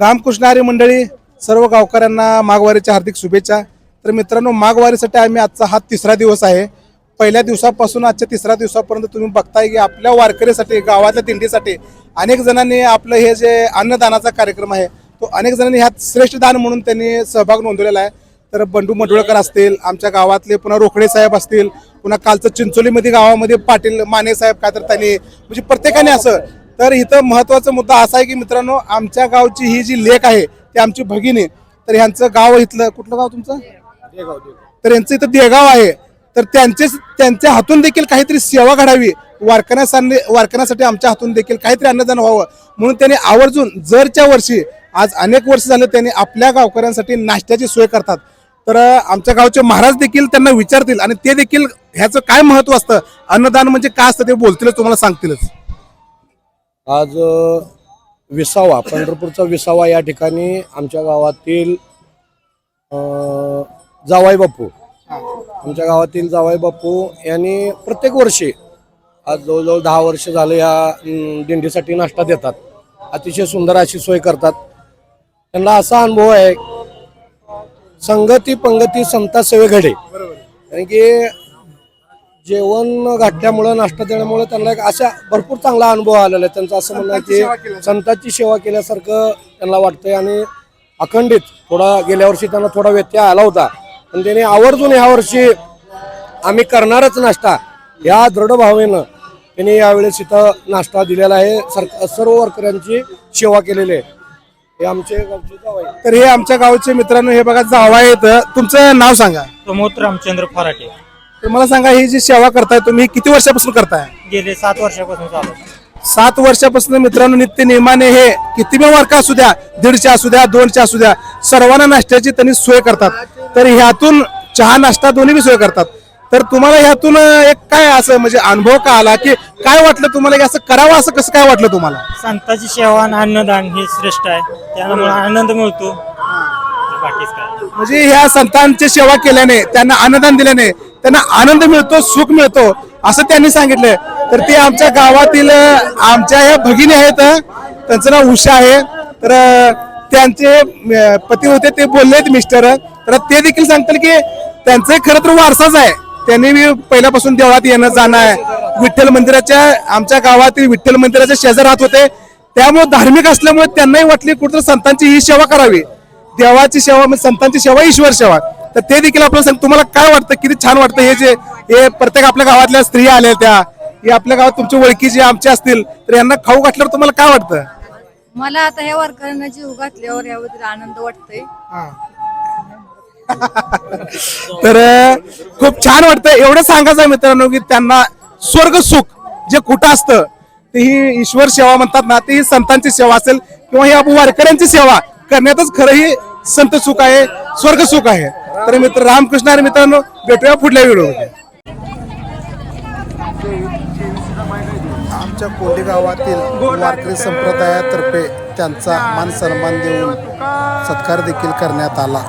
रामकृष्णहारी मंडळी सर्व गावकऱ्यांना माघवारीच्या हार्दिक शुभेच्छा. तर मित्रांनो माघवारीसाठी आम्ही आजचा हा तिसरा दिवस आहे. पहिल्या दिवसापासून आजच्या तिसऱ्या दिवसापर्यंत तुम्ही बघताय की आपल्या वारकरीसाठी गावातल्या दिंडीसाठी अनेक जणांनी आपलं हे जे अन्नदानाचा कार्यक्रम आहे तो अनेक जणांनी ह्यात श्रेष्ठ दान म्हणून त्यांनी सहभाग नोंदवलेला आहे. तर बंडू मंडुळकर असतील आमच्या गावातले पुन्हा रोखडे साहेब असतील पुन्हा कालचं चिंचोलीमध्ये गावामध्ये पाटील माने साहेब काय तर त्यांनी म्हणजे प्रत्येकाने असं तर इथं महत्त्वाचा मुद्दा असा आहे की मित्रांनो आमच्या गावची ही जी लेक आहे ती आमची भगिनी. तर ह्यांचं गाव इथलं कुठलं गाव तुमचं? तर यांचं इथं देगाव आहे. तर त्यांचे त्यांच्या हातून देखील काहीतरी सेवा घडावी. वारकऱ्यासाठी वारकऱ्यासाठी आमच्या हातून देखील काहीतरी अन्नदान व्हावं. म्हणून त्यांनी आवर्जून जरच्या वर्षी आज अनेक वर्ष झाले त्यांनी आपल्या गावकऱ्यांसाठी नाश्त्याची सोय करतात. तर आमच्या गावचे महाराज देखील त्यांना विचारतील आणि ते देखील ह्याचं काय महत्त्व असतं? अन्नदान म्हणजे काय असतं ते बोलतीलच तुम्हाला सांगतीलच. आज विसावा पंढरपूरचा विसावा या ठिकाणी आमच्या गावातील जावाई बापू. आमच्या गावातील जावाई बापू यांनी प्रत्येक वर्षी आज जवळजवळ दहा वर्ष झाले या दिंडीसाठी नाश्ता देतात. अतिशय सुंदर अशी सोय करतात. त्यांना असा अनुभव आहे संगती पंगती समता सेवे घडे. कारण की जेवण घातल्यामुळं नाश्ता देण्यामुळे त्यांना एक अशा भरपूर चांगला अनुभव आलेला आहे. त्यांचं असं म्हणणं आहे की संतांची सेवा केल्यासारखं त्यांना वाटतंय आणि अखंडित थोडा गेल्या वर्षी त्यांना थोडा व्यत्यय आला होता. पण त्याने आवर्जून ह्या वर्षी आम्ही करणारच नाश्ता या दृढ भावनेनं त्यांनी यावेळेस इथं नाश्ता दिलेला आहे. सरकार सर्व वारकऱ्यांची सेवा केलेली आहे. हे आमचे गावचे जावई. तर हे आमच्या गावचे मित्रांनो हे बघा जावा आहेत तुमचं नाव सांगा. प्रमोद रामचंद्र फराटे. तर मला सांगा ही जी सेवा करताय तुम्ही किती वर्षापासून करताय? गेले सात वर्षापासून चालू. आहे. सात वर्षापासून मित्रांनो नित्य नियमाने हे किती वारका असू द्या दीडशे असू द्या दोनशे असू द्या सर्वांना नाश्त्याची त्यांनी सोय करतात. तर ह्यातून चहा नाश्ता दोन्ही बी सोय करतात. तर तुम्हाला ह्यातून एक काय असं म्हणजे अनुभव का आला की काय वाटलं तुम्हाला की असं करावं असं कसं काय वाटलं तुम्हाला? संतांची सेवा आणि अन्नदान हे श्रेष्ठ आहे. त्यामुळे आनंद मिळतो. बाकीच काय. म्हणजे ह्या संतांची सेवा केल्याने त्यांना अन्नदान दिल्याने त्यांना आनंद मिळतो सुख मिळतो असं त्यांनी सांगितलंय. तर ते आमच्या गावातील आमच्या ह्या भगिनी आहेत त्यांचं नाव उषा आहे. तर त्यांचे पती होते ते बोललेत मिस्टर. तर ते देखील सांगतील की त्यांचं खरं तर वारसाच आहे. त्यांनी मी पहिल्यापासून देवळात येणं जाणं आहे. विठ्ठल मंदिराच्या आमच्या गावातील विठ्ठल मंदिराच्या शेजार राहत होते. त्यामुळे धार्मिक असल्यामुळे त्यांनाही वाटली कुठं संतांची ही सेवा करावी. देवाची सेवा म्हणजे संतांची सेवा ईश्वर सेवा. तर ते देखील आपल्याला सांग तुम्हाला काय वाटतं किती छान वाटतं हे जे हे प्रत्येक आपल्या गावातल्या स्त्रिया आल्या त्या हे आपल्या गावात तुमची ओळखीचे आमचे असतील तर यांना खाऊ घातल्यावर तुम्हाला काय वाटतं? मला आता ह्या वर्करांना जीव घातल्यावर याबद्दल आनंद वाटतोय. तर खूप छान वाटतं एवढं सांगायचं मित्रांनो की त्यांना स्वर्ग सुख जे कुठं असतं ते ही ईश्वर सेवा म्हणतात ना ती ही संतांची सेवा असेल किंवा ही आपण वारकऱ्यांची सेवा करण्यातच खरं ही संत सुख आहे स्वर्ग सुख आहे. तर मित्र रामकृष्ण आणि मित्रांनो. भेटूया पुढल्या व्हिडिओमध्ये. आमच्या कोंडी गावातील वारकरी संप्रदायातर्फे त्यांचा मान सन्मान देऊन सत्कार देखील करण्यात आला.